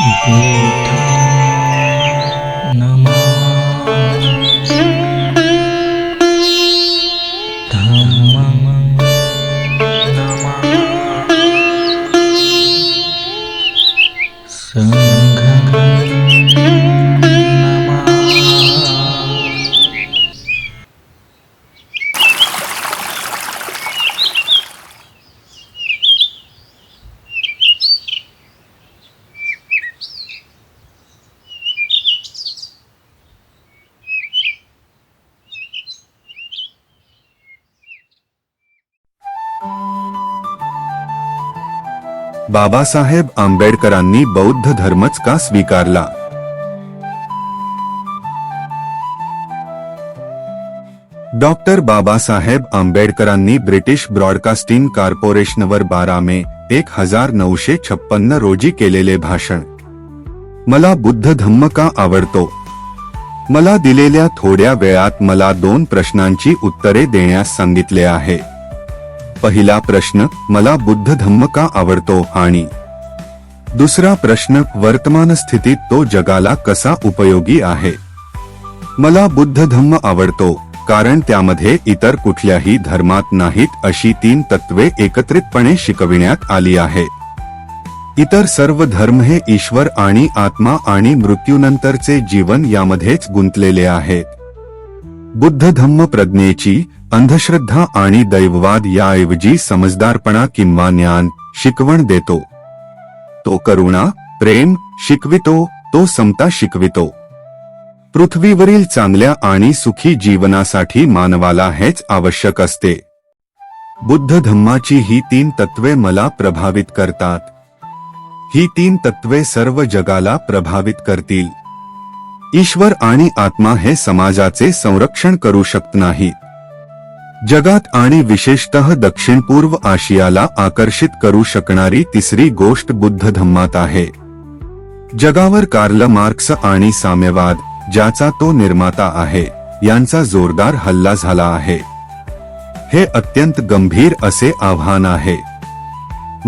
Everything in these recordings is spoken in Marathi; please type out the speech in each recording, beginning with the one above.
बुद्धं बाबासाहेब आंबेडकरांनी बौद्ध धर्मच का स्वीकारला? डॉक्टर बाबासाहेब आंबेडकरांनी ब्रिटिश ब्रॉडकास्टिंग कॉर्पोरेशनवर बारा मे एक हजार नऊशे छप्पन्न रोजी केलेले भाषण. मला बुद्ध धम्म का आवडतो? मला दिलेल्या थोड्या वेळात मला दोन प्रश्नांची उत्तरे देण्यास सांगितले आहे. पहिला प्रश्न मला बुद्ध धम्म का आवडतो आणि? दुसरा प्रश्न वर्तमान स्थितीत तो जगाला कसा उपयोगी आहे? मला बुद्ध धम्म आवडतो कारण त्यामध्ये इतर कुठल्याही धर्मात नाहीत अशी तीन तत्वे एकत्रितपणे शिकविण्यात आली आहे. इतर सर्व धर्म हे ईश्वर आणि आत्मा आणि मृत्यूनंतरचे जीवन यामध्येच गुंतलेले आहेत. बुद्ध धम्म प्रज्ञेची अंधश्रद्धा आणि दैववाद याऐवजी समजदारपणा किंवा ज्ञान शिकवण देतो. तो करुणा प्रेम शिकवितो तो समता शिकवितो. पृथ्वीवरील चांगल्या आणि सुखी जीवनासाठी मानवाला हेच आवश्यक असते. बुद्ध धम्माची ही तीन तत्वे मला प्रभावित करतात. ही तीन तत्वे सर्व जगाला प्रभावित करतील. ईश्वर आणि आत्मा हे समाजाचे संरक्षण करू शकत नाहीत जगात आणि विशेषतः दक्षिण पूर्व आशियाला आकर्षित करू शकणारी तिसरी गोष्ट बुद्ध धम्मात आहे. जगावर कार्ल मार्क्स आणि साम्यवाद ज्याचा तो निर्माता आहे यांचा जोरदार हल्ला झाला आहे. हे अत्यंत गंभीर असे आव्हान आहे.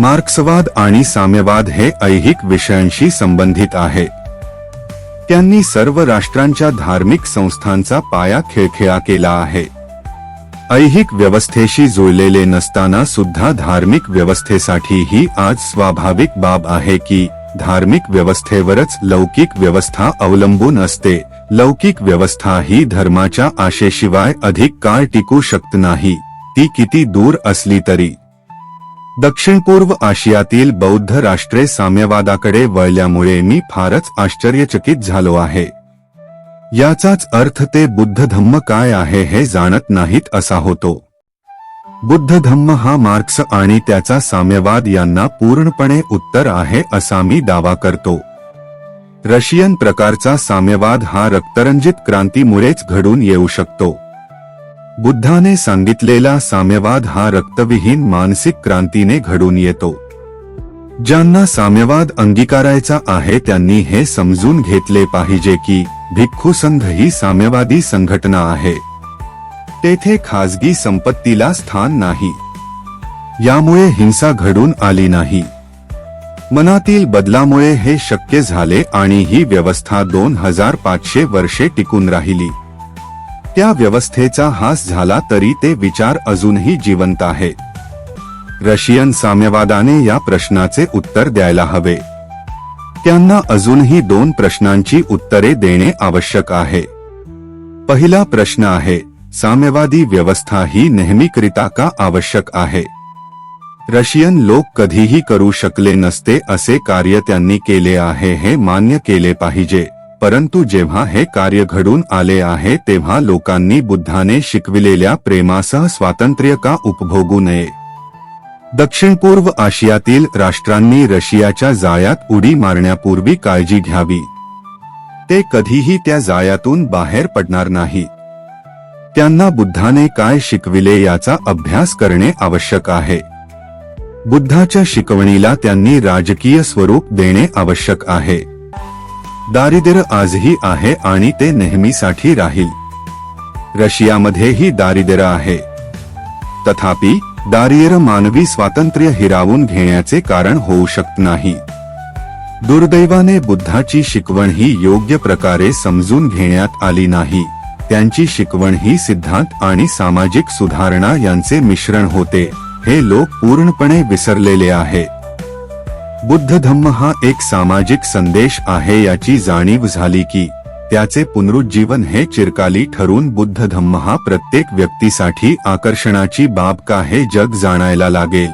मार्क्सवाद आणि साम्यवाद हे ऐहिक विषयांशी संबंधित आहे. त्यांनी सर्व राष्ट्रांच्या धार्मिक संस्थांचा पाया खेळखेळा केला आहे. ऐहिक व्यवस्थेशी जुळलेले नसताना सुद्धा धार्मिक व्यवस्थेसाठी ही आज स्वाभाविक बाब आहे की धार्मिक व्यवस्थेवरच लौकिक व्यवस्था अवलंबून असते. लौकिक व्यवस्था ही धर्माच्या आशेशिवाय अधिक काळ टिकू शकत नाही. ती किती दूर असली तरी. दक्षिण पूर्व आशियातील बौद्ध राष्ट्रे साम्यवादाकडे वळल्यामुळे मी फारच आश्चर्यचकित झालो आहे. याचाच अर्थ ते बुद्ध धम्म काय आहे हे जाणत नाहीत असा होतो. बुद्ध धम्म हा मार्क्स आणि त्याचा साम्यवाद यांना पूर्णपणे उत्तर आहे असा मी दावा करतो. रशियन प्रकारचा साम्यवाद हा रक्तरंजित क्रांतीमुळेच घडून येऊ शकतो. बुद्धाने सांगितलेला साम्यवाद हा रक्तविहीन मानसिक क्रांतीने घडून येतो. ज्यांना साम्यवाद अंगीकारायचा आहे त्यांनी हे समजून घेतले पाहिजे की भिक्खू संघ ही साम्यवादी संघटना आहे. तेथे खाजगी संपत्तीला स्थान नाही. यामुळे हिंसा घडून आली नाही. मनातील बदलामुळे हे शक्य झाले आणि ही व्यवस्था दोन हजार पाचशे वर्षे टिकून राहिली. त्या व्यवस्थेचा हास झाला तरी ते विचार अजूनही जिवंत आहेत. रशियन साम्यवादाने या प्रश्नाचे उत्तर द्यायला हवे. त्यांना अजूनही दोन प्रश्नांची उत्तरे देणे आवश्यक आहे. पहिला प्रश्न आहे साम्यवादी व्यवस्था ही नेहमीकरिता का आवश्यक आहे? रशियन लोक कधीही करू शकले नसते असे कार्य त्यांनी केले आहे हे मान्य केले पाहिजे. परंतु जेव्हा हे कार्य घडून आले आहे तेव्हा लोकांनी बुद्धाने शिकविलेल्या प्रेमासह स्वातंत्र्य का उपभोगू नये? दक्षिण पूर्व आशियातील राष्ट्रांनी रशियाच्या जाळ्यात उडी मारण्यापूर्वी काळजी घ्यावी. ते कधीही त्या जाळ्यातून बाहेर पडणार नाही. त्यांना बुद्धाने काय शिकविले याचा अभ्यास करणे आवश्यक आहे. बुद्धाच्या शिकवणीला त्यांनी राजकीय स्वरूप देणे आवश्यक आहे. दारिद्र्य आजही आहे आणि ते नेहमीसाठी राहील. रशियामध्येही दारिद्र्य आहे. तथापि दारिद्र्य मानवी स्वातंत्र्य हिरावून घेण्याचे कारण होऊ शकत नाही. दुर्दैवाने बुद्धाची शिकवण ही योग्य प्रकारे समजून घेण्यात आली नाही. त्यांची शिकवण ही सिद्धांत आणि सामाजिक सुधारणा यांचे मिश्रण होते. हे लोक पूर्णपणे विसरलेले आहेत. बुद्ध धम्म हा एक सामाजिक संदेश आहे याची जाणीव झाली की त्याचे पुनरुज्जीवन हे चिरकाली ठरून बुद्ध धम्म हा प्रत्येक व्यक्तीसाठी आकर्षणाची बाब का हे जग जाणायला लागेल.